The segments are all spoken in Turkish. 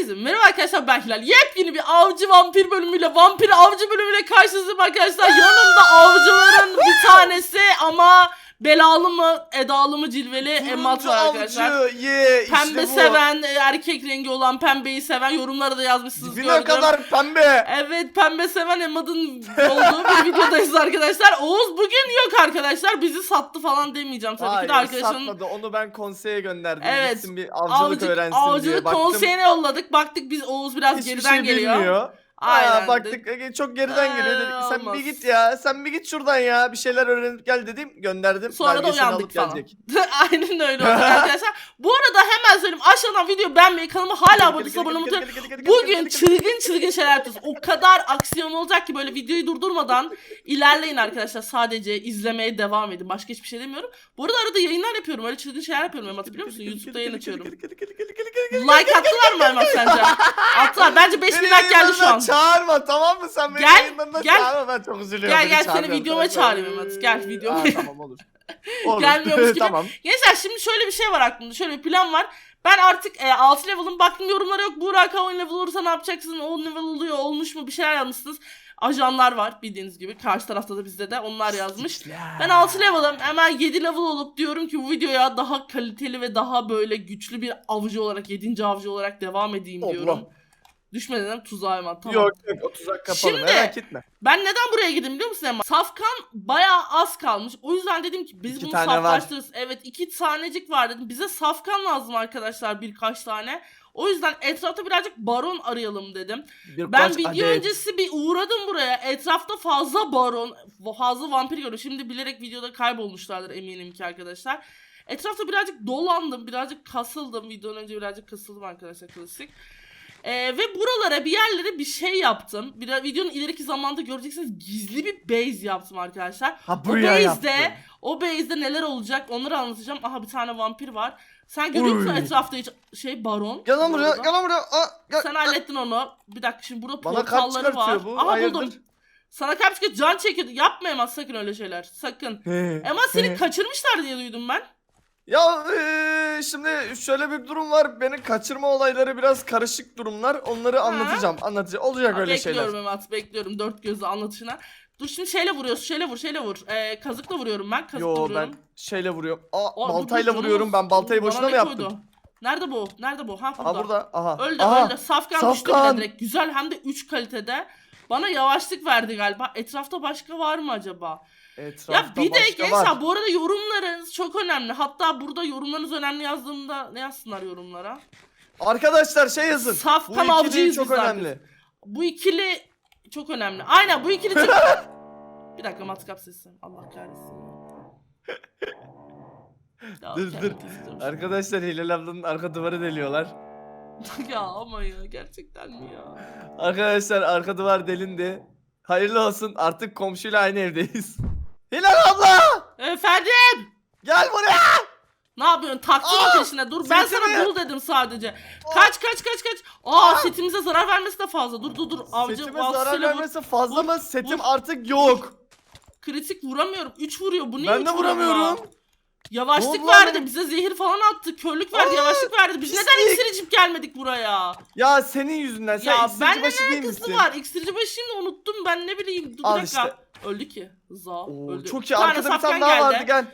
Herkese merhaba arkadaşlar ben Hilal. Yepyeni bir avcı vampir bölümüyle, vampir avcı bölümüyle karşınızdayım arkadaşlar. Yanımda avcıların bir tanesi ama belalı mı, edalı mı, cilveli Emmat var arkadaşlar. avcı, ye işte Pembe bu. seven, erkek rengi olan pembeyi seven yorumlara da yazmışsınız Dibine gördüm. kadar pembe. Evet pembe seven Emmad'ın olduğu bir videodayız arkadaşlar. Oğuz bugün yok arkadaşlar. Bizi sattı falan demeyeceğim tabii Hayır ki de arkadaşının satmadı onu ben konseye gönderdim. Evet, Gitsin bir avcılık avcılık, öğrensin diye. avcılık Baktım, konseyine yolladık. Baktık biz Oğuz biraz hiçbir geriden şey geliyor. bilmiyor. Aynen. Aa, baktık e, çok geriden Ee, geliyor dedik. Sen olmaz. bir git ya. Sen bir git şuradan ya. Bir şeyler öğrenip gel dedim. Gönderdim. Sonra da belgesini uyandık alıp falan. gelecek. Aynen öyle oldu arkadaşlar. Bu arada hemen söyleyeyim aşağıdan video beğenmeyi kanalıma hala abone gel, olmayı Bugün çılgın çılgın şeyler yapacağız. O kadar aksiyon olacak ki böyle videoyu durdurmadan ilerleyin arkadaşlar. Sadece izlemeye devam edin. Başka hiçbir şey demiyorum. Bu arada arada yayınlar yapıyorum. Öyle çılgın şeyler yapıyorum Emat biliyor musun? YouTube'da yayın açıyorum. Like attılar mı Emat sence? Attılar. Bence 5000 Beni like geldi şu an. Çağırma tamam mı sen beni Gel, yayınlarına gel. çağırma ben çok üzülüyorum. Gel, Beni gel, seni çağırmıyorsun. videoma çağırayım Mehmet. Gel, videoma. Aa, tamam olur. olur. Gelmiyormuş gibi. tamam. Gençler şimdi şöyle bir şey var aklımda. Şöyle bir plan var. Ben artık e, 6 level'ım. Baktım yorumlara yok. Burak 10 level olursa ne yapacaksın? 10 level oluyor. Olmuş mu? Bir şeyler yazmışsınız. Ajanlar var bildiğiniz gibi. Karşı tarafta da bizde de. Onlar yazmış. Ben 6 level'ım. Hemen 7 level olup diyorum ki bu videoya daha kaliteli ve daha böyle güçlü bir avcı olarak, 7. avcı olarak devam edeyim Allah. Düşmeden tuzağa hemen. Tamam. Yok yok o tuzak kapalı Şimdi- merak etme. Ben neden buraya girdim biliyor musun Emma? Safkan bayağı az kalmış. O yüzden dedim ki biz İki bunu tane var. saflaştırırız. Evet iki tanecik var dedim. Bize safkan lazım arkadaşlar birkaç tane. O yüzden etrafta birazcık baron arayalım dedim. Bir Ben video adet- öncesi bir uğradım buraya. Etrafta fazla baron, fazla vampir gördüm. Şimdi bilerek videoda kaybolmuşlardır eminim ki arkadaşlar. Etrafta birazcık dolandım, birazcık kasıldım. Videodan önce birazcık kasıldım arkadaşlar klasik. Ee, ve buralara bir yerlere bir şey yaptım. Bir videonun ileriki zamanda göreceksiniz gizli bir base yaptım arkadaşlar. Ha O base'de, yaptın. o base'de neler olacak onları anlatacağım. Aha bir tane vampir var. Sen görüyor musun etrafta hiç şey baron? Gel buraya gel buraya. Aa, gel. Sen hallettin onu. Bir dakika şimdi burada Bana portalları var. bu, Aha hayırdır? buldum. Sana kalp çıkıyor. Can çekiyordu. Yapma Emad sakın öyle şeyler. Sakın. He, seni he. kaçırmışlar diye duydum ben. Ya eee, şimdi şöyle bir durum var. Beni kaçırma olayları biraz karışık durumlar. Onları anlatacağım. Anlatacağım. Olacak öyle bekliyorum şeyler. Emad bekliyorum. Dört gözle anlatışına. Dur şimdi şeyle vuruyorsun. Şeyle vur şeyle vur. Ee, kazıkla vuruyorum ben. Kazıkla Yo vuruyorum. ben şeyle vuruyorum. Aa, Aa, dur, baltayla dur, vuruyorum. Ben baltayı Bana boşuna ne mı yaptım? koydu? Nerede bu? Nerede bu? Ha burada. Aha burada. Aha. Öldü Aha. öldü. Safkan, düştü bile Safkan. direkt. Güzel hem de 3 kalitede. Bana yavaşlık verdi galiba. Etrafta başka var mı acaba? Etrafta Ya bir de başka gençler var. bu arada yorumlarınız çok önemli. Hatta burada yorumlarınız önemli yazdığımda ne yazsınlar yorumlara? Arkadaşlar şey yazın. Safkan Bu ikili avcıyız çok biz önemli. Bu ikili çok önemli. Aynen bu ikili çok... bir dakika matkap sesi. Allah kahretsin. Ya, Dur, dur. Arkadaşlar Hilal ablanın arka duvarı deliyorlar. ya ama ya gerçekten mi ya? Arkadaşlar arka duvar delindi. Hayırlı olsun artık komşuyla aynı evdeyiz. Hilal abla! Efendim? Gel buraya! Ne yapıyorsun? Taktın Aa! mı peşine? Dur ben Setimi! sana bul dedim sadece. Kaç kaç kaç kaç. Aa setimize zarar vermesi de fazla. Dur dur dur. Avcı Setime zarar vur. vermesi fazla mı? Setim vur. artık yok. Kritik vuramıyorum. 3 vuruyor. Bu niye ben üç de vuruyor vuramıyorum. ya? Yavaşlık Ne oldu lan verdi. benim? Bize zehir falan attı. Körlük verdi. Aa, yavaşlık verdi. Biz neden pislik. iksir içip gelmedik buraya? Ya senin yüzünden sen ya iksirci ben de başı ne değil alakası misin? var? İksirci başıyım da unuttum. Ben ne bileyim. Dur Al bir dakika. işte. Öldü ki. Za. Oo, öldü. çok iyi arkada bir tane daha vardı gel.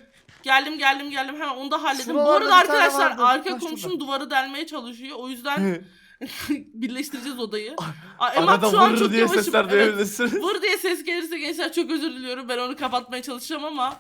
Geldim geldim geldim hemen onu da hallettim. Bu Şuralarda arada bir tane arkadaşlar vardı. arka komşum şurada. duvarı delmeye çalışıyor. O yüzden birleştireceğiz odayı. Aa, Emad Arada şu an vurur çok diye yavaşım. sesler Evet. duyabilirsiniz. Vur diye ses gelirse gençler çok özür diliyorum. Ben onu kapatmaya çalışacağım ama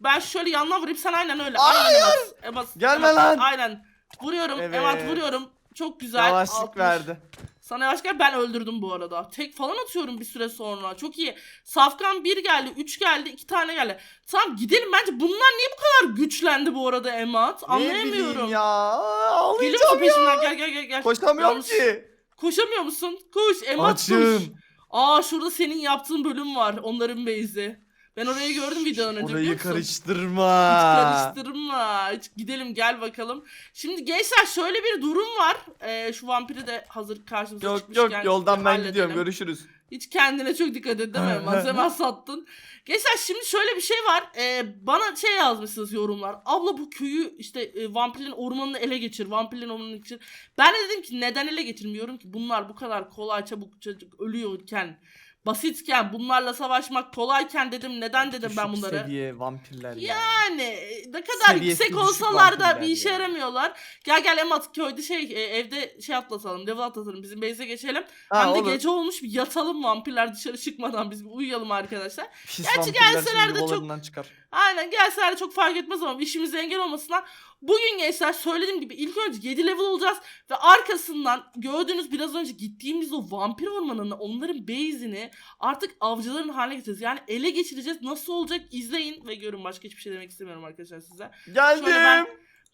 ben şöyle yandan vurayım sen aynen öyle. Aynen Emad. Emad. Gelme Emad, lan. Aynen. Vuruyorum. Evet. Emad vuruyorum. Çok güzel. Yavaşlık 60. verdi. Sana gel ben öldürdüm bu arada. Tek falan atıyorum bir süre sonra. Çok iyi. Safkan 1 geldi, 3 geldi, 2 tane geldi. Tamam gidelim bence. Bunlar niye bu kadar güçlendi bu arada Emat? Ne Anlayamıyorum. bileyim ya. Ağlayacağım ya. peşimden? Gel gel gel gel. Koşamıyorum Yalnız- ki. Koşamıyor musun? Koş Emat koş. Açım. Aa şurada senin yaptığın bölüm var. Onların base'i. Ben orayı gördüm videodan önce Orayı karıştırma. Hiç karıştırma. Hiç gidelim gel bakalım. Şimdi gençler şöyle bir durum var. Ee, şu vampiri de hazır karşımıza Yok çıkmışken yok yoldan ben halledelim. gidiyorum görüşürüz. Hiç kendine çok dikkat et değil mi? Malzeme sattın. Gençler şimdi şöyle bir şey var. Ee, bana şey yazmışsınız yorumlar. Abla bu köyü işte e, vampirin ormanını ele geçir. Vampirin ormanını geçir. Ben de dedim ki neden ele geçirmiyorum ki? Bunlar bu kadar kolay çabuk çocuk ölüyorken basitken bunlarla savaşmak kolayken dedim neden dedim ben Düşük bunları. seviye vampirler ya. Yani ne kadar Seviyesi yüksek düşük olsalar da bir işe ya. yaramıyorlar. Gel gel Emat köyde şey e, evde şey atlatalım, level atlatalım. Bizim base'e geçelim. Ha, Hem de olur. gece olmuş bir yatalım vampirler dışarı çıkmadan biz bir uyuyalım arkadaşlar. Pis Gerçi vampirler gelseler şimdi de çok- yuvalarından çıkar. Aynen gelseler de çok fark etmez ama işimize engel olmasınlar. Bugün gençler söylediğim gibi ilk önce 7 level olacağız ve arkasından gördüğünüz biraz önce gittiğimiz o vampir ormanını onların base'ini artık avcıların haline getireceğiz. Yani ele geçireceğiz. Nasıl olacak izleyin ve görün. Başka hiçbir şey demek istemiyorum arkadaşlar size. Geldim. Şöyle ben-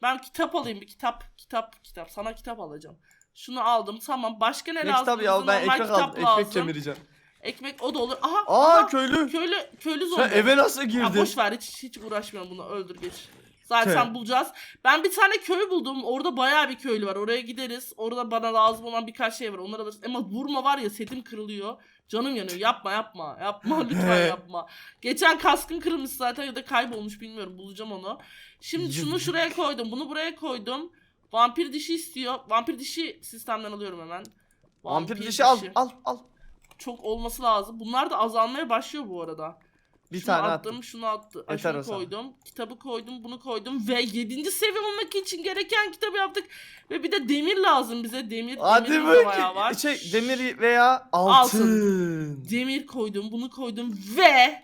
Ben kitap alayım bir kitap kitap kitap sana kitap alacağım. Şunu aldım tamam başka ne, Ne lazım? kitap ya ben ekmek aldım. lazım. Ekmek kemireceğim. Ekmek o da olur. Aha, Aa aha, köylü. köylü köylü zombi. Sen eve nasıl Ya girdin? boş ver hiç, hiç uğraşmayalım bunu öldür geç. Zaten Tüh. bulacağız. Ben bir tane köy buldum. Orada bayağı bir köylü var. Oraya gideriz. Orada bana lazım olan birkaç şey var. Onları alırız. Ama vurma var ya setim kırılıyor. Canım yanıyor. Yapma yapma. Yapma lütfen yapma. Geçen kaskın kırılmış zaten ya da kaybolmuş bilmiyorum. Bulacağım onu. Şimdi şunu şuraya koydum. Bunu buraya koydum. Vampir dişi istiyor. Vampir dişi sistemden alıyorum hemen. Vampir dişi al al al. Çok olması lazım. Bunlar da azalmaya başlıyor bu arada. Bir şunu tane attım, attım. şunu attı. Ay, Yeter şunu sana. koydum. Kitabı koydum, bunu koydum ve 7. seviye olmak için gereken kitabı yaptık. Ve bir de demir lazım bize. Demir, Hadi demirimiz de bayağı var. Şey demir veya Altın. Demir koydum, bunu koydum ve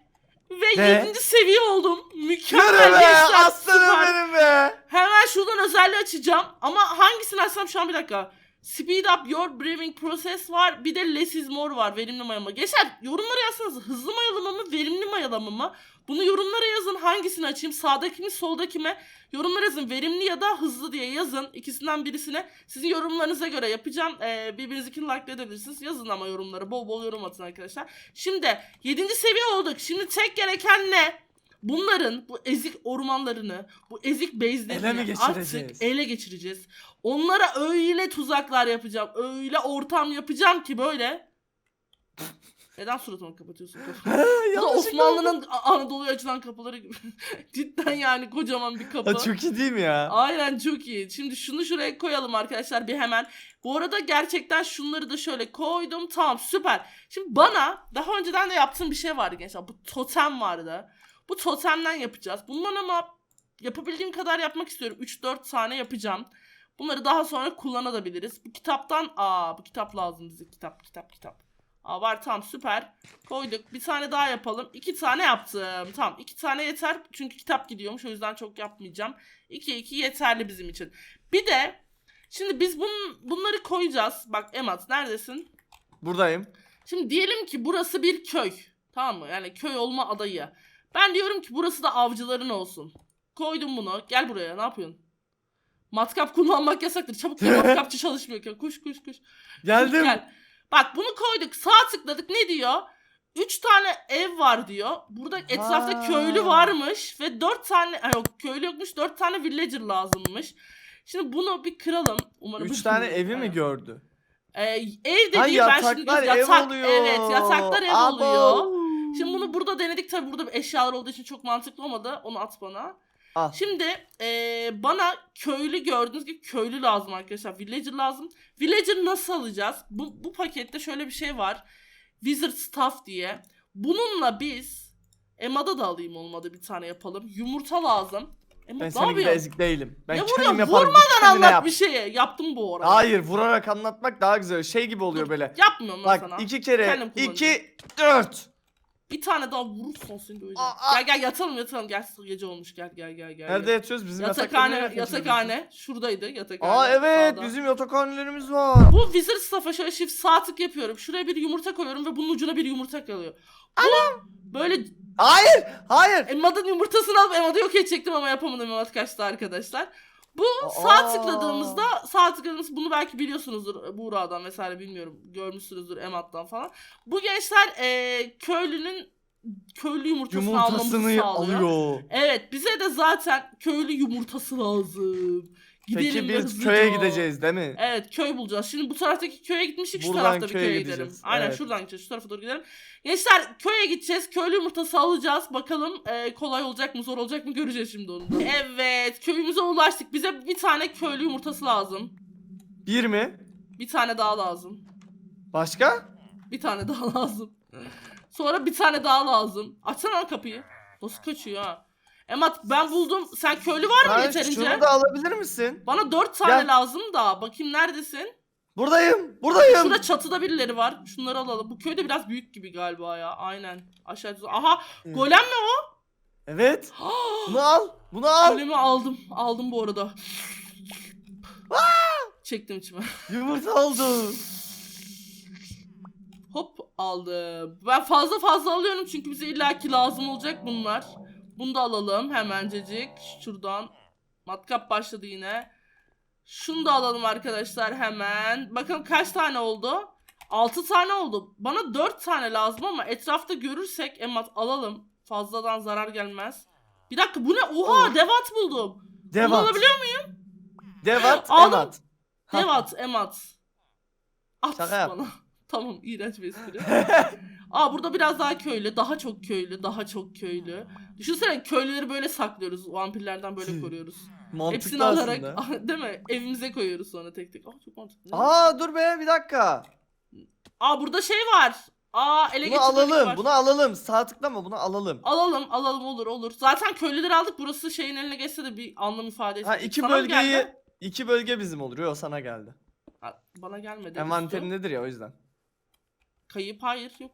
ve Ve? 7. seviye oldum. Mükemmel Yürü be gençler, aslanım süper. benim be. Hemen şuradan özelliği açacağım. Ama hangisini açsam şu an bir dakika. Speed up your brewing process var. Bir de less is more var. Verimli mayalama. Gençler yorumlara yazsanız hızlı mayalama mı verimli mayalama mı? Bunu yorumlara yazın. Hangisini açayım? Sağdaki mi soldaki mi? Yorumlara yazın. Verimli ya da hızlı diye yazın. İkisinden birisine. Sizin yorumlarınıza göre yapacağım. Ee, birbirinizinkini likelayabilirsiniz. Yazın ama yorumları. Bol bol yorum atın arkadaşlar. Şimdi 7. seviye olduk. Şimdi tek gereken ne? Bunların bu ezik ormanlarını, bu ezik geçireceğiz? artık ele geçireceğiz. Onlara öyle tuzaklar yapacağım, öyle ortam yapacağım ki böyle. Neden suratımı kapatıyorsun? Bu da oldu. Osmanlı'nın Anadolu'ya açılan kapıları gibi. Cidden yani kocaman bir kapı. Ha, çok iyi değil mi ya? Aynen çok iyi. Şimdi şunu şuraya koyalım arkadaşlar bir hemen. Bu arada gerçekten şunları da şöyle koydum. Tamam süper. Şimdi bana daha önceden de yaptığım bir şey vardı gençler. Bu totem vardı. Bu totemden yapacağız. Bundan ama yapabildiğim kadar yapmak istiyorum. 3-4 tane yapacağım. Bunları daha sonra kullanabiliriz. Bu kitaptan aa bu kitap lazım bize. Kitap kitap kitap. Aa var tamam süper. Koyduk. Bir tane daha yapalım. İki tane yaptım. Tamam iki tane yeter. Çünkü kitap gidiyormuş. O yüzden çok yapmayacağım. 2 2 yeterli bizim için. Bir de şimdi biz bun, bunları koyacağız. Bak Emat neredesin? Buradayım. Şimdi diyelim ki burası bir köy. Tamam mı? Yani köy olma adayı. Ben diyorum ki burası da avcıların olsun. Koydum bunu. Gel buraya. Ne yapıyorsun? Matkap kullanmak yasaktır. Çabuk gel. Matkapçı çalışmıyor. Kuş kuş kuş. Geldim. Gel. Bak bunu koyduk. Sağ tıkladık. Ne diyor? Üç tane ev var diyor. Burada etrafta Ha. köylü varmış ve dört tane ha yok köylü yokmuş. Dört tane villager lazımmış. Şimdi bunu bir kıralım. Umarım Üç tane evi mi Aynen. gördü? Ee, ev Ha dediği ben şimdi yataklar ev yatak oluyor. evet yataklar ev Abo. oluyor. Şimdi bunu burada denedik tabi burada bir eşyalar olduğu için çok mantıklı olmadı. Onu at bana. Al. Şimdi eee, bana köylü gördüğünüz gibi köylü lazım arkadaşlar. Villager lazım. Villager nasıl alacağız? Bu, bu pakette şöyle bir şey var. Wizard Staff diye. Bununla biz Emma'da da alayım olmadı bir tane yapalım. Yumurta lazım. Emma Ben senin gibi ezik değilim. Ben Ne kendim yaparım. Vurmadan anlat yap. bir şeyi. Yaptım bu arada. Hayır vurarak anlatmak daha güzel. Şey gibi oluyor Dur, böyle. Yapmıyorum Bak sana. iki kere Kendim iki dört. Bir tane daha vurursan seni döveceğim. Aa, aa. Gel gel yatalım yatalım. Gel gece olmuş gel gel gel gel. Nerede yatıyoruz? Bizim Yatakhane, yataklarımız yatakhane. Şuradaydı yatakhane. Aa evet sağda. bizim yatakhanelerimiz var. Bu Wizard Staff'a şöyle shift sağ tık yapıyorum. Şuraya bir yumurta koyuyorum ve bunun ucuna bir yumurta kalıyor. Bu böyle Hayır hayır. Emma'nın yumurtasını alıp Emma'da yok edecektim ama yapamadım Emma kaçtı arkadaşlar. Bu sağ Aa. tıkladığımızda sağ tıkladığımız bunu belki biliyorsunuzdur Buğra'dan vesaire bilmiyorum görmüşsünüzdür Emat'tan falan. Bu gençler eee, köylünün köylü yumurtasını, almamızı Yumurtasını sağlıyor. alıyor. Evet bize de zaten köylü yumurtası lazım. Gidelim Peki biz hızlıca. köye gideceğiz değil mi? Evet köy bulacağız. Şimdi bu taraftaki köye gitmiştik şu Buradan tarafta bir köye köye gidelim. gideceğiz, Aynen evet. şuradan gideceğiz şu tarafa doğru gidelim. Gençler köye gideceğiz. Köylü yumurtası alacağız. Bakalım e, kolay olacak mı zor olacak mı göreceğiz şimdi onu. Evet köyümüze ulaştık. Bize bir tane köylü yumurtası lazım. Bir mi? Bir tane daha lazım. Başka? Bir tane daha lazım. Sonra bir tane daha lazım. Açsana lan kapıyı. Nasıl kaçıyor ha? Emat ben buldum. Sen köylü var mı Sen yeterince? şunu da alabilir misin? Bana dört tane Gel. lazım da. Bakayım neredesin? Buradayım. Buradayım. Şurada çatıda birileri var. Şunları alalım. Bu köyde biraz büyük gibi galiba ya. Aynen. Aşağıda. Aha Evet. golem mi o? Evet. Bunu al. Bunu al. Golemi aldım. Aldım bu arada. Çektim içime. Yumurta oldu. Hop aldım. Ben fazla fazla alıyorum çünkü bize illaki lazım olacak bunlar. Bunu da alalım hemencecik. Şuradan. Matkap başladı yine. Şunu da alalım arkadaşlar hemen. Bakalım kaç tane oldu? 6 tane oldu. Bana 4 tane lazım ama etrafta görürsek emat alalım. Fazladan zarar gelmez. Bir dakika bu ne? Oha Olur. devat buldum. Bunu Devat. alabiliyor Devat. Aldım. Emat. Devat, emat. At Şaka yap. bana. tamam, iğrenç bir espri. Aa burada biraz daha köylü, daha çok köylü, daha çok köylü. Düşünsene köylüleri böyle saklıyoruz, vampirlerden böyle koruyoruz. Hepsini Mantıklı alarak, aslında. değil mi? Evimize koyuyoruz sonra tek tek. Aa çok mantıklı. Aa dur be bir dakika. Aa burada şey var. Aa ele Bunu alalım. var. Bunu alalım. Sağ tıklama bunu alalım. Alalım, alalım olur olur. Zaten köylüleri aldık. Burası şeyin eline geçse de bir anlam ifade etmiyor. Ha iki Sana mı bölgeyi geldi? iki bölge bizim olur. Yok sana geldi. Bana gelmedi. Envanterindedir ya o yüzden. Kayıp hayır yok.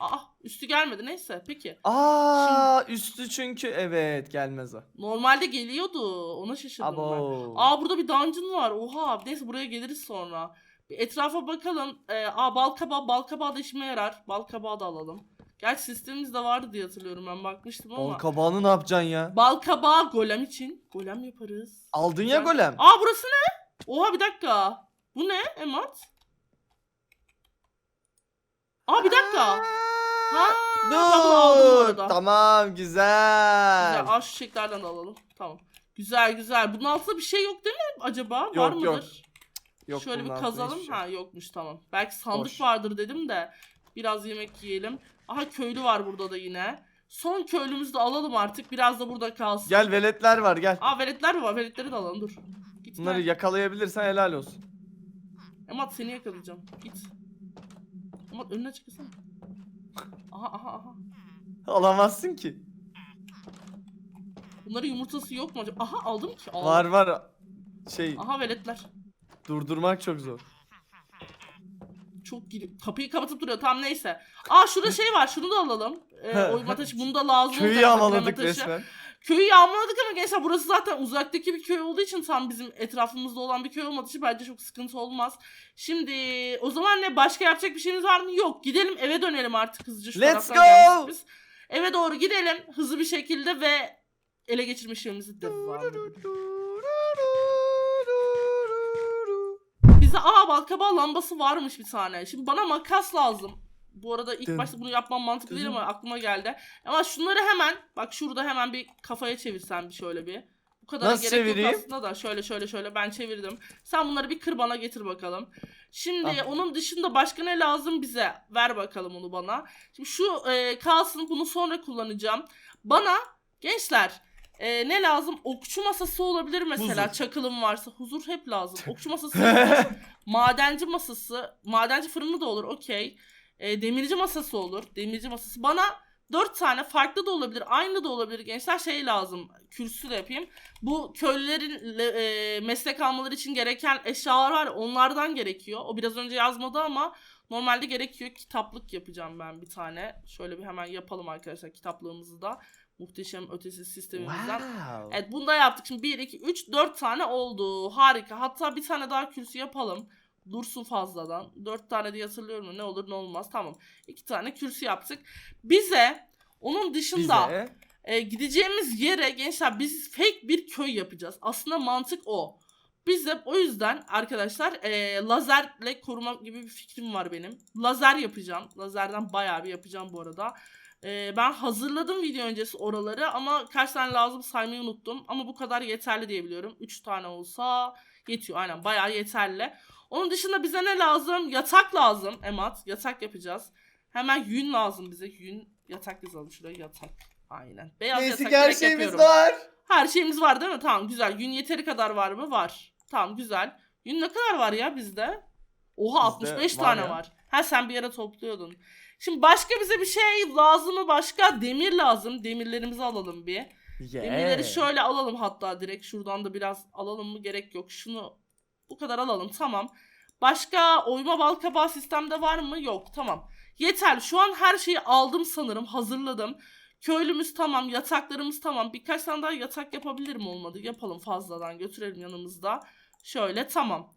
Aa üstü gelmedi neyse peki. Aa üstü çünkü evet gelmez o. Normalde geliyordu ona şaşırdım ben. Abo. Aa burada bir dungeon var oha neyse buraya geliriz sonra. Bir etrafa bakalım. Ee, aa balkabağı balkabağı da işime yarar. Balkabağı da alalım. Gerçi sistemimizde vardı diye hatırlıyorum ben bakmıştım ama. Bal kabağını ne yapacaksın ya? Balkabağı golem için. Golem yaparız. Aldın ya Güzel. golem. Aa burası ne? Oha bir dakika. Bu ne Emat? Aa bir dakika. Ha, aldım bu Dur. arada. Tamam güzel. Güzel. Aa şu çiçeklerden de alalım. Tamam. Güzel güzel. Bunun altında bir şey yok değil mi acaba? Var Yok, mıdır? yok. Yok, Şöyle bir bunun altında kazalım. hiçbir şey. Ha yokmuş tamam. Belki sandık Boş. vardır dedim de. Biraz yemek yiyelim. Aha köylü var burada da yine. Son köylümüzü de alalım artık. Biraz da burada kalsın. Gel veletler var gel. Aa veletler mi var? Veletleri de alalım dur. Git Bunları gel. yakalayabilirsen helal olsun. Emat seni yakalayacağım. Git. Emat önüne çıkasana. Aha aha aha. Alamazsın ki. Bunların yumurtası yok mu acaba? Aha aldım ki. Aldım. Var var. Şey Aha veletler. durdurmak çok zor. Çok girip kapıyı kapatıp duruyor. Tamam neyse. Aa şurada şey var. Şunu da alalım. Ee, oyma taşı. Bunu da lazım Köyü olacak. yağmaladık saklama taşı. resmen. Köyü yağmaladık ama gençler burası zaten uzaktaki bir köy olduğu için tam bizim etrafımızda olan bir köy olmadığı için bence çok sıkıntı olmaz. Şimdi o zaman ne başka yapacak bir şeyimiz var mı? Yok. Gidelim eve dönelim artık hızlıca şu Let's go! biz. Eve doğru gidelim hızlı bir şekilde ve ele geçirme işlemimizi devam edelim. Bize aa balkabağı lambası varmış bir tane. Şimdi bana makas lazım. Bu arada ilk Dın. başta bunu yapmam mantıklı değil Dın. ama aklıma geldi. Ama şunları hemen bak şurada hemen bir kafaya çevirsen bir şöyle bir. Bu kadar Nasıl gerek çevireyim? yok aslında da şöyle şöyle şöyle ben çevirdim. Sen bunları bir kır bana getir bakalım. Şimdi Al. onun dışında başka ne lazım bize? Ver bakalım onu bana. Şimdi şu e, kalsın bunu sonra kullanacağım. Bana gençler e, ne lazım? Okçu masası olabilir mesela. Huzur. Çakılım varsa. Huzur hep lazım. Okçu masası. Madenci masası. Madenci fırını da olur. Okey. E, demirci masası olur. Demirci masası. Bana dört tane farklı da olabilir. Aynı da olabilir gençler. Şey lazım. Kürsü de yapayım. Bu köylülerin le- e, meslek almaları için gereken eşyalar var. ya, Onlardan gerekiyor. O biraz önce yazmadı ama normalde gerekiyor. Kitaplık yapacağım ben bir tane. Şöyle bir hemen yapalım arkadaşlar kitaplığımızı da. Muhteşem ötesi sistemimizden. Wow. Evet bunu da yaptık. Şimdi 1, 2, 3, 4 tane oldu. Harika. Hatta bir tane daha kürsü yapalım. Dursun fazladan. 4 tane diye hatırlıyorum. Ne olur ne olmaz. Tamam. 2 tane kürsü yaptık. Bize onun dışında Bize e, gideceğimiz yere gençler biz fake bir köy yapacağız. Aslında mantık o. Biz de o yüzden arkadaşlar e, lazerle korumak gibi bir fikrim var benim. Lazer yapacağım. Lazerden bayağı bir yapacağım bu arada. Ee, ben hazırladım video öncesi oraları ama kaç tane lazım saymayı unuttum. Ama bu kadar yeterli diye biliyorum. 3 tane olsa yetiyor. Aynen bayağı yeterli. Onun dışında bize ne lazım? Yatak lazım Emat. Yatak yapacağız. Hemen yün lazım bize. Yün yatak yazalım şuraya yatak. Aynen. Beyaz Neyse yatak her şeyimiz yapıyorum. var. Her şeyimiz var değil mi? Tamam güzel. Yün yeteri kadar var mı? Var. Tamam güzel. Yün ne kadar var ya bizde? Oha Bizde 65 var tane ya. var. Ha sen bir yere topluyordun. Şimdi başka bize bir şey lazım mı? Başka demir lazım. Demirlerimizi alalım bir. Demirleri şöyle alalım hatta direkt şuradan da biraz alalım mı gerek yok. Şunu bu kadar alalım tamam. Başka oyma bal kabağı sistemde var mı? Yok tamam. Yeter şu an her şeyi aldım sanırım hazırladım. Köylümüz tamam yataklarımız tamam. Birkaç tane daha yatak yapabilirim olmadı. Yapalım fazladan götürelim yanımızda. Şöyle tamam.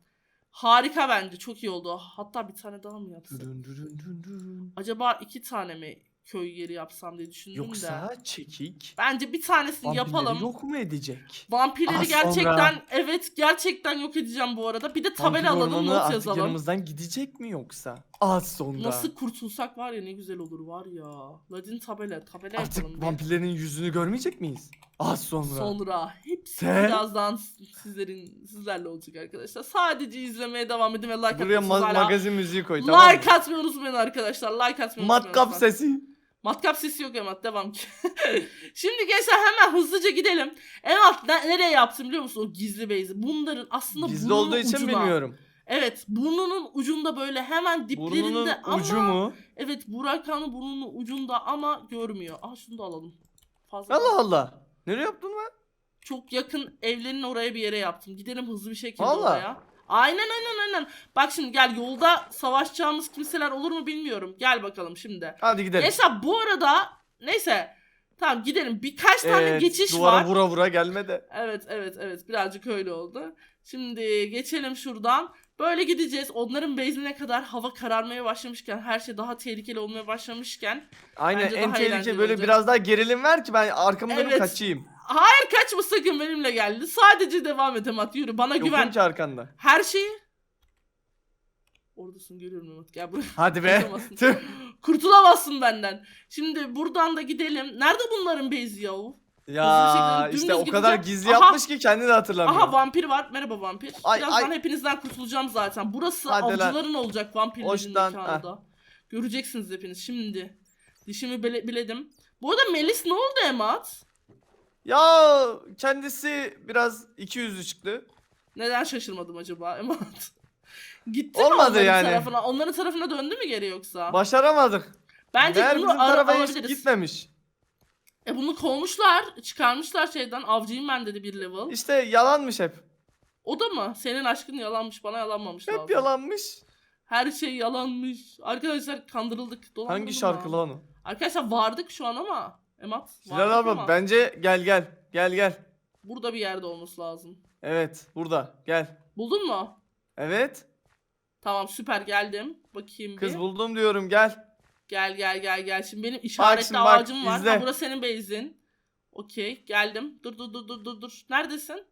Harika bence çok iyi oldu. Hatta bir tane daha mı dün. Acaba iki tane mi köy yeri yapsam diye düşündüm de. Yoksa çekik. Bence bir tanesini vampirleri yapalım. yok mu edecek? Vampirleri Az gerçekten sonra- evet gerçekten yok edeceğim bu arada. Bir de tabela Vampir alalım ormanı not artık yazalım. yanımızdan gidecek mi yoksa? Az sonra. Nasıl kurtulsak var ya ne güzel olur var ya. Ladin tabela tabela yapalım. Artık bir. vampirlerin yüzünü görmeyecek miyiz? Az sonra. Sonra hepsi Sen- birazdan sizlerin sizlerle olacak arkadaşlar. Sadece izlemeye devam edin ve like atmayı Buraya ma- hala. magazin müziği koy tamam mı? Like atmayı unutmayın arkadaşlar. Like atmayı unutmayın. Matkap lütfen. sesi. Matkap sesi yok Emat devam ki. Şimdi gençler hemen hızlıca gidelim. Emat ne- nereye yaptım biliyor musun o gizli base'i? Bunların aslında Gizli burnunun olduğu için ucuna. bilmiyorum. Evet burnunun ucunda böyle hemen diplerinde Burnunun ama. ucu mu? Evet Burak Han'ın burnunun ucunda ama görmüyor. Aa şunu da alalım. Fazla. Allah Allah. Nereye yaptın lan? Çok yakın evlerin oraya bir yere yaptım. Gidelim hızlı bir şekilde Valla. oraya. Aynen aynen aynen. Bak şimdi gel yolda savaşacağımız kimseler olur mu bilmiyorum. Gel bakalım şimdi. Hadi gidelim. Neyse bu arada neyse tamam gidelim. Birkaç tane Evet, geçiş duvara var. vura vura gelme de. Evet evet evet birazcık öyle oldu. Şimdi geçelim şuradan. Böyle gideceğiz. Onların base'ine kadar hava kararmaya başlamışken, her şey daha tehlikeli olmaya başlamışken. Aynen Bence en daha tehlikeli eğlenceli böyle olacak. biraz daha gerilim ver ki ben arkamı dönüp Evet. kaçayım. Hayır kaçma sakın benimle geldi. Sadece devam et Emat yürü bana güven. Yokum ki arkanda. Her şeyi... Oradasın görüyorum Emat gel buraya. Hadi be. Kurtulamazsın. Benden. Şimdi buradan da gidelim. Nerede bunların base'i yahu? ya işte o kadar gideceğim. gizli Aha. yapmış ki kendi de hatırlamıyor. Aha vampir var. Merhaba vampir. Ay, Birazdan ay. hepinizden kurtulacağım zaten. Burası Hadi lan. avcıların olacak vampirlerin Hoştan, mekanı da. Göreceksiniz hepiniz şimdi. Dişimi bile, biledim. Bu arada Melis ne oldu Emat? Ya kendisi biraz iki yüzlü çıktı. Neden şaşırmadım acaba Emat? Gitti Olmadı mi onların yani. tarafına? Onların tarafına döndü mü geri yoksa? Başaramadık. Bence Meğer bunu ara- tarafa hiç alabiliriz. gitmemiş. E bunu kovmuşlar. Çıkarmışlar şeyden. Avcıyım ben dedi bir level. İşte yalanmış hep. O da mı? Senin aşkın yalanmış. Bana yalanmamış Hep lazım. yalanmış. Her şey yalanmış. Arkadaşlar kandırıldık. dolandırıldık Hangi şarkı ya. lan o? Arkadaşlar vardık şu an ama. Emat. Vardık abla ama bence gel gel. Gel gel. Burada bir yerde olması lazım. Evet burada gel. Buldun mu? Evet. Tamam süper geldim. Bakayım bir. Kız buldum diyorum gel. Gel gel gel gel. Şimdi benim işaretli şimdi bak, ağacım var. izle. Ha burası senin base'in. Okey geldim. Dur dur dur dur dur dur. Neredesin?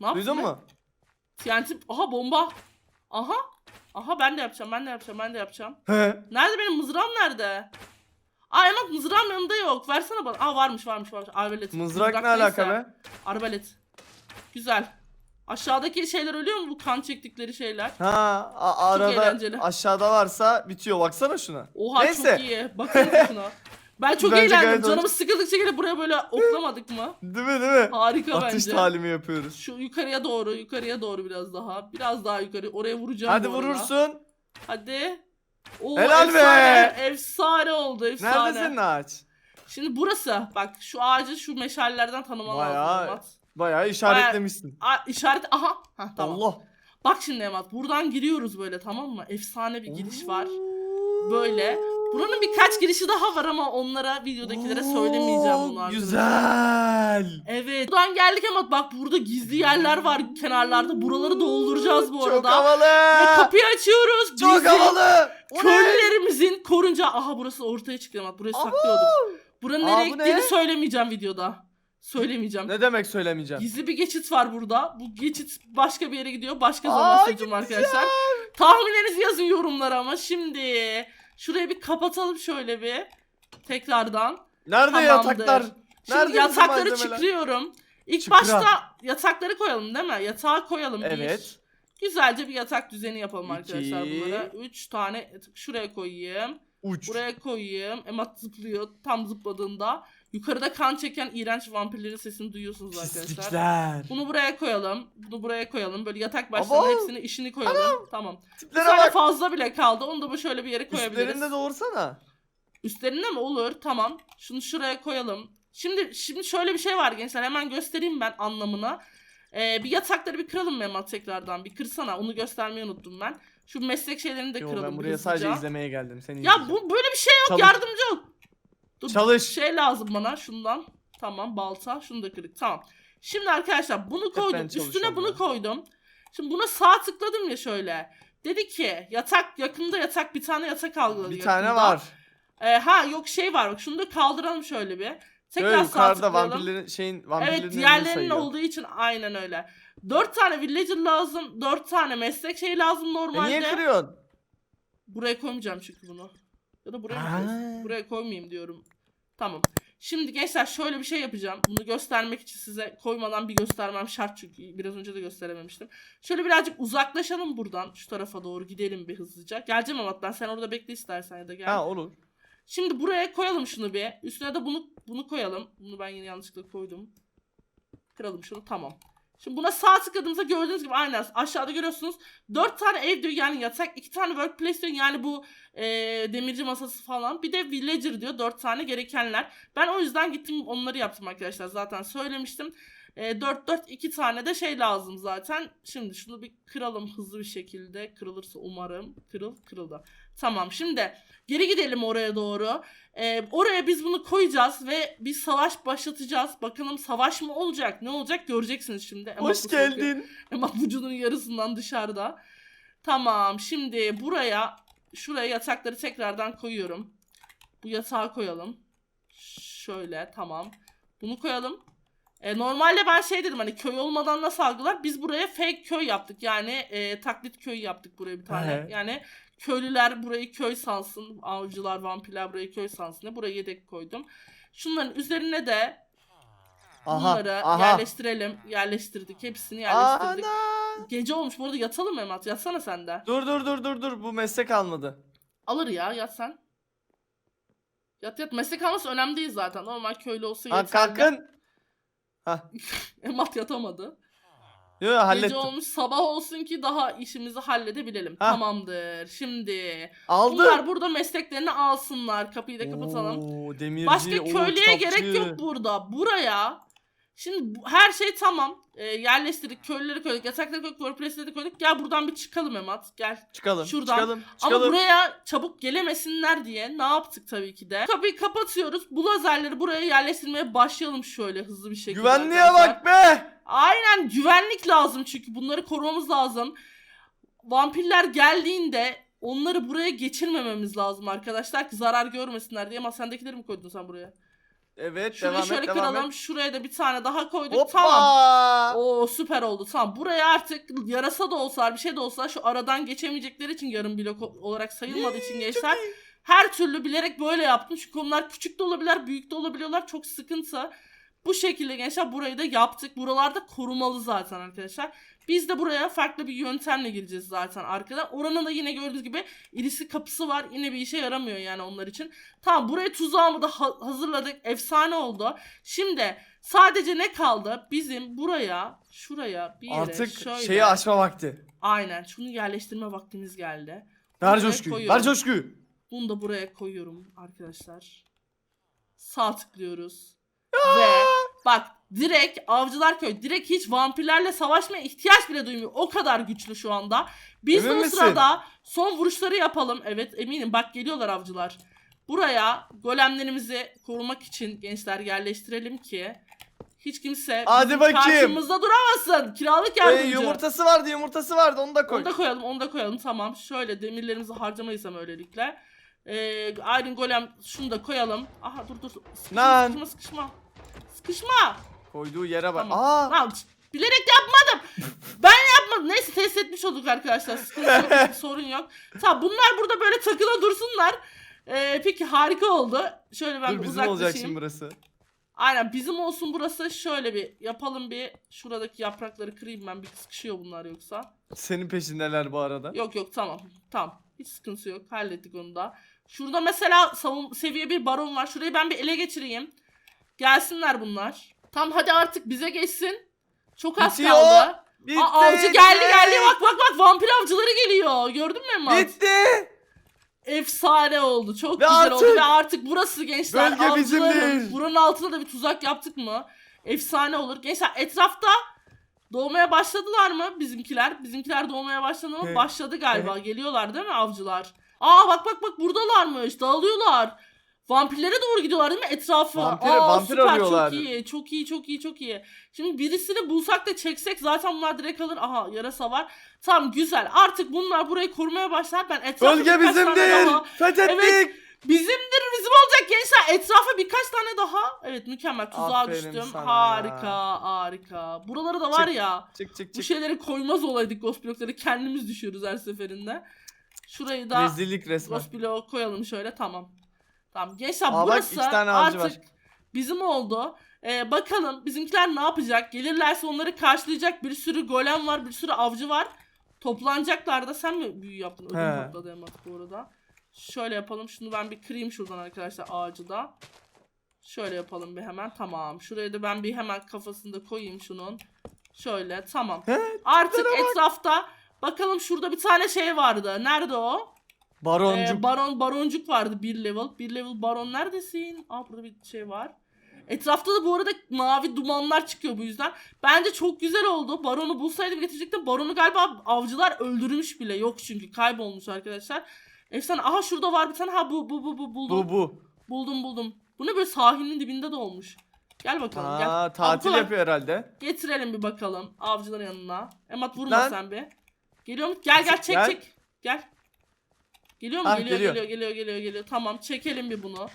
Ne yaptın Duydun be? mu? TNT. Aha bomba. Aha. Aha ben de yapacağım ben de yapacağım ben de yapacağım. He. Nerede benim mızrağım nerede? Aa Emat mızrağım yanında yok. Versene bana. Aa varmış varmış varmış. Arbalet. Mızrak ne alaka neyse. be? Arbalet. Güzel. Aşağıdaki şeyler ölüyor mu bu kan çektikleri şeyler? Ha a- arada eğlenceli. aşağıda varsa bitiyor baksana şuna. Oha Neyse. çok iyi. Bakın şuna. Ben çok Bence eğlendim. gayet Canımız sıkıldıkça gelip buraya böyle oklamadık mı? Değil mi değil mi? Harika Atış bence. talimi yapıyoruz. Şu yukarıya doğru, yukarıya doğru biraz daha. Biraz daha yukarı. Oraya vuracağım Hadi bu arada. vurursun. Hadi. Oo, Helal be. efsane. Efsane oldu, efsane. Nerede senin ağaç? Şimdi burası. Bak şu ağacı şu meşalelerden tanıman Bayağı lazım. Emat. Bayağı işaretlemişsin. Aa, işaret aha. Hah, tamam. Allah. Bak şimdi Emat buradan giriyoruz böyle tamam mı? Efsane bir giriş var. Böyle. Buranın birkaç girişi daha var ama onlara videodakilere söylemeyeceğim arkadaşlar. Güzel. Evet. Buradan geldik ama bak burada gizli yerler var kenarlarda. Buraları dolduracağız bu Çok arada. havalı. Ve kapıyı açıyoruz. Çok Gizli havalı. O ne? Köylülerimizin korunca aha burası ortaya çıktı ama burayı Abo! saklıyorduk. Buranın Aa, nereye bu gittiğini ne? söylemeyeceğim videoda. Söylemeyeceğim. Ne demek söylemeyeceğim? Gizli bir geçit var burada. Bu geçit başka bir yere gidiyor. Başka zaman söyleyeceğim arkadaşlar. Tahminlerinizi yazın yorumlara ama şimdi Şurayı bir kapatalım şöyle bir. Tekrardan. Nerede Tamamdır. yataklar? Şimdi Nerede bizim yatakları malzemeler? çıkıyorum. İlk Çıkra. başta yatakları koyalım değil mi? Yatağı koyalım. Evet. Bir. Güzelce bir yatak düzeni yapalım İki. arkadaşlar bunlara. Üç tane şuraya koyayım. Uç. Buraya koyayım. Emat zıplıyor. Tam zıpladığında yukarıda kan çeken iğrenç vampirlerin sesini duyuyorsunuz arkadaşlar. Pislikler. Bunu buraya koyalım. Bunu buraya koyalım. Böyle yatak başlarına Abo. hepsini işini koyalım. Tamam. Bir Tiplere tane bak. fazla bile kaldı. Onu da bu şöyle bir yere koyabiliriz. Üstlerinde doğursana. Üstlerinde mi? Olur. Tamam. Şunu şuraya koyalım. Şimdi şimdi şöyle bir şey var gençler. Hemen göstereyim ben anlamına. Ee, bir yatakları bir kıralım Mehmet tekrardan. Bir kırsana. Onu göstermeyi unuttum ben. Şu meslek şeylerini de Yo, kıralım. ben buraya hızlıca. sadece izlemeye geldim. Seni Ya izleyeceğim. bu böyle bir şey yok. Çalış. Yardımcı ol. Dur, Çalış. Şey lazım bana şundan. Tamam balta. Şunu da kırık. Tamam. Şimdi arkadaşlar bunu koydum. Üstüne bunu ya. koydum. Şimdi buna sağ tıkladım ya şöyle. Dedi ki yatak yakında yatak bir tane yatak algıladı. Bir tane yakında. var. Ee, ha yok şey var bak şunu da kaldıralım şöyle bir. Tekrar Böyle yukarıda vampirlerin şeyin vampirlerin Evet diğerlerinin olduğu için aynen öyle. Dört tane villager lazım. Dört tane meslek şey lazım E normalde. niye kırıyorsun? Buraya koymayacağım çünkü bunu. Ya da buraya mı koyayım? Buraya koymayayım diyorum. Tamam. Şimdi gençler şöyle bir şey yapacağım. Bunu göstermek için size koymadan bir göstermem şart çünkü biraz önce de gösterememiştim. Şöyle birazcık uzaklaşalım buradan. Şu tarafa doğru gidelim bir hızlıca. Geleceğim ama ben sen orada bekle istersen ya da gel. Ha olur. Şimdi buraya koyalım şunu bir. Üstüne de bunu bunu koyalım. Bunu ben yine yanlışlıkla koydum. Kıralım şunu tamam. Şimdi buna sağ tıkladığımızda gördüğünüz gibi aynen aşağıda görüyorsunuz. 4 tane ev diyor yani yatak, 2 tane workplace diyor yani bu e, demirci masası falan. Bir de villager diyor 4 tane gerekenler. Ben o yüzden gittim onları yaptım arkadaşlar zaten söylemiştim. E, 4 4 2 tane de şey lazım zaten. Şimdi şunu bir kıralım hızlı bir şekilde. Kırılırsa umarım. Kırıl kırıldı. Tamam şimdi geri gidelim oraya doğru. Ee, oraya biz bunu koyacağız ve bir savaş başlatacağız. Bakalım savaş mı olacak? Ne olacak göreceksiniz şimdi. Emat Hoş geldin. Emat vücudunun yarısından dışarıda. Tamam şimdi buraya şuraya yatakları tekrardan koyuyorum. Bu yatağı koyalım. Şöyle tamam. Bunu koyalım. E, normalde ben şey dedim hani köy olmadan nasıl algılar? Biz buraya fake köy yaptık. Yani e, taklit köy yaptık buraya bir tane. He. Yani köylüler burayı köy sansın. Avcılar, vampirler burayı köy sansın diye buraya yedek koydum. Şunların üzerine de Aha. bunları aha. yerleştirelim. Yerleştirdik. Hepsini yerleştirdik. Ana. Gece olmuş. Bu arada yatalım mı Emat? Yatsana sen de. Dur dur dur dur dur bu meslek almadı. Alır ya yat sen. Yat yat. Meslek alması önemli değil zaten. Normal köylü olsa Ha yeterli. kalkın. Ha. Emat yatamadı. Yo yo hallettim. Gece olmuş sabah olsun ki daha işimizi halledebilelim. Ha. Tamamdır. Şimdi Aldı. bunlar burada mesleklerini alsınlar. Kapıyı da kapatalım. Oo, demirci, Başka oo, köylüye kitapçı. gerek yok burada. Buraya Şimdi bu- her şey tamam. Ee, yerleştirdik. Köylüleri koyduk. Yatakları koyduk. Workplace'leri koyduk. Gel buradan bir çıkalım Emat. Gel. Çıkalım. Şuradan. Çıkalım. Ama Çıkalım. buraya çabuk gelemesinler diye ne yaptık tabii ki de. Kapıyı kapatıyoruz. Bu lazerleri buraya yerleştirmeye başlayalım şöyle hızlı bir şekilde. Güvenliğe arkadaşlar. bak be. Aynen güvenlik lazım çünkü bunları korumamız lazım. Vampirler geldiğinde onları buraya geçirmememiz lazım arkadaşlar ki zarar görmesinler diye. Ama sendekileri mi koydun sen buraya? Evet Şurayı devam şöyle et devam kıralım. et. Şuraya da bir tane daha koyduk. Hoppa. Tamam. Oo süper oldu. Tamam. Buraya artık yarasa da olsa bir şey de olsa şu aradan geçemeyecekleri için yarım blok o- olarak sayılmadığı için gençler her türlü bilerek böyle yaptım. Çünkü onlar küçük de olabilirler, büyük de olabiliyorlar. Çok sıkıntı. Bu şekilde gençler burayı da yaptık. Buralarda korumalı zaten arkadaşlar. Biz de buraya farklı bir yöntemle gireceğiz zaten arkadan. Oranın da yine gördüğünüz gibi irisi kapısı var. Yine bir işe yaramıyor yani onlar için. Tamam buraya tuzağımı da ha- hazırladık. Efsane oldu. Şimdi sadece ne kaldı? Bizim buraya, şuraya bir yere Artık şöyle. şeyi açma vakti. Aynen. Şunu yerleştirme vaktimiz geldi. Ver Buraya coşku. koyuyorum. Ver coşku. Bunu da buraya koyuyorum arkadaşlar. Sağ tıklıyoruz. Ve bak direkt Avcılar Köy direkt hiç vampirlerle savaşmaya ihtiyaç bile duymuyor. O kadar güçlü şu anda. Biz de Emin o misin? sırada son vuruşları yapalım. Evet eminim bak geliyorlar avcılar. Buraya golemlerimizi korumak için gençler yerleştirelim ki hiç kimse Hadi bizim bakayım. karşımızda duramasın. Kiralık Ee, yardımcı. yumurtası vardı yumurtası vardı onu da koy. Onu da koyalım, onu da koyalım. Tamam. Şöyle demirlerimizi harcamaysam öylelikle. Ee, Iron Golem şunu da koyalım. Aha dur dur. Sıkışma, Lan. sıkışma, sıkışma. Sıkışma. Koyduğu yere bak. Tamam. Aa. Lan, bilerek yapmadım. ben yapmadım. Neyse test etmiş olduk arkadaşlar. Sıkıntı yok, sorun yok. Tamam bunlar burada böyle takıla dursunlar. Ee, peki harika oldu. Şöyle ben Dur bizim olacak şimdi burası. Aynen bizim olsun burası. Şöyle bir yapalım bir. Şuradaki yaprakları kırayım ben. Bir sıkışıyor bunlar yoksa. Senin peşindeler bu arada. Yok yok tamam. Tamam. Hiç sıkıntı yok. Hallettik onu da. Şurada mesela savun seviye bir baron var. Şurayı ben bir ele geçireyim. Gelsinler bunlar. Tamam hadi artık bize geçsin. Çok az Bitiyor. kaldı. Bitti. Aa, avcı geldi geldi bak bak bak vampir avcıları geliyor. Gördün mü Emad? Bitti. Efsane oldu. Çok Ve güzel oldu artık ve artık burası gençler. bölge avcıların- bizimdir. Buranın altına da bir tuzak yaptık mı? Efsane olur. Gençler etrafta doğmaya başladılar mı bizimkiler? Bizimkiler doğmaya başladı mı? Başladı galiba. Geliyorlar değil mi avcılar? Aa bak bak bak buradalarmış. Dağılıyorlar. Vampirlere doğru gidiyorlar değil mi? Etrafı. Vampir- Aa, vampir süper, arıyorlar. Çok iyi. Çok iyi. Çok iyi. Çok iyi. Şimdi birisini bulsak da çeksek zaten bunlar direkt alır. Aha yarasa var. Tamam güzel. Artık bunlar burayı korumaya başlar. Ben etrafı Bölge birkaç tane bizimdir. daha- Fethettik. Evet. Bizimdir bizim olacak gençler. Etrafa birkaç tane daha. Evet mükemmel. Tuzağa Aferin düştüm. sana. Harika harika. Buraları da var Çık, ya. Çık çık Bu çık. şeyleri koymaz olaydık ghost blokları. Kendimiz düşüyoruz her seferinde. Şurayı da Rezillik resmen. ghost bloğu koyalım şöyle tamam. Tamam gençler Aa, bak, burası iki tane avcı artık var. bizim oldu. Ee, bakalım bizimkiler ne yapacak? Gelirlerse onları karşılayacak bir sürü golem var, bir sürü avcı var. Toplanacaklar da sen mi büyü yaptın? Ödüm He. patladı Emat bu arada. Şöyle yapalım. Şunu ben bir kırayım şuradan arkadaşlar ağacı da. Şöyle yapalım bir hemen. Tamam. Şuraya da ben bir hemen kafasında koyayım şunun. Şöyle tamam. He, Artık etrafta bakalım şurada bir tane şey vardı. Nerede o? Baroncuk. Ee, baron baroncuk vardı bir level. Bir level baron neredesin? Aa burada bir şey var. Etrafta da bu arada mavi dumanlar çıkıyor bu yüzden. Bence çok güzel oldu. Baronu bulsaydım getirecektim. Baronu galiba avcılar öldürmüş bile. Yok çünkü kaybolmuş arkadaşlar. Efsane. Aha şurada var bir tane. Ha bu bu bu bu buldum. bu bu. Buldum buldum. Bu ne böyle sahilin dibinde de olmuş. Gel bakalım gel. Aa, bu tatil kadar. yapıyor herhalde. Getirelim bir bakalım avcıların yanına. Emat vurma Lan. sen bir. Geliyor mu? Gel gel çek Gel. çek. Gel. Geliyor mu? Ah, geliyor, geliyor. geliyor geliyor geliyor geliyor. Tamam çekelim bir bunu.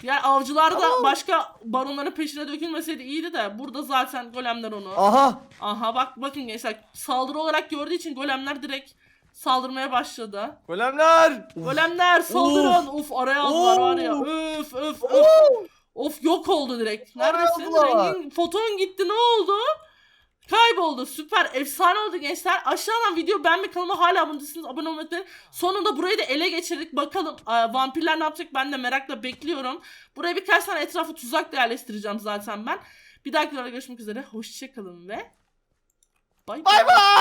Diğer avcılar da başka baronların peşine dökülmeseydi iyiydi de burada zaten golemler onu. Aha. Aha bak bakın gençler saldırı olarak gördüğü için golemler direkt saldırmaya başladı. Golemler. Uf. Golemler saldırın. Uf araya aldılar var ya. Öf öf öf. Of yok oldu direkt. Neredesin? Rengin foton gitti ne oldu? Kayboldu. Süper. Efsane oldu gençler. Aşağıdan video beğenmeyi kanalıma hala abone değilseniz abone olmayı. Sonunda burayı da ele geçirdik. Bakalım e, vampirler ne yapacak ben de merakla bekliyorum. Buraya birkaç tane etrafı tuzak yerleştireceğim zaten ben. Bir dahaki videoda görüşmek üzere. Hoşçakalın ve Bay bay.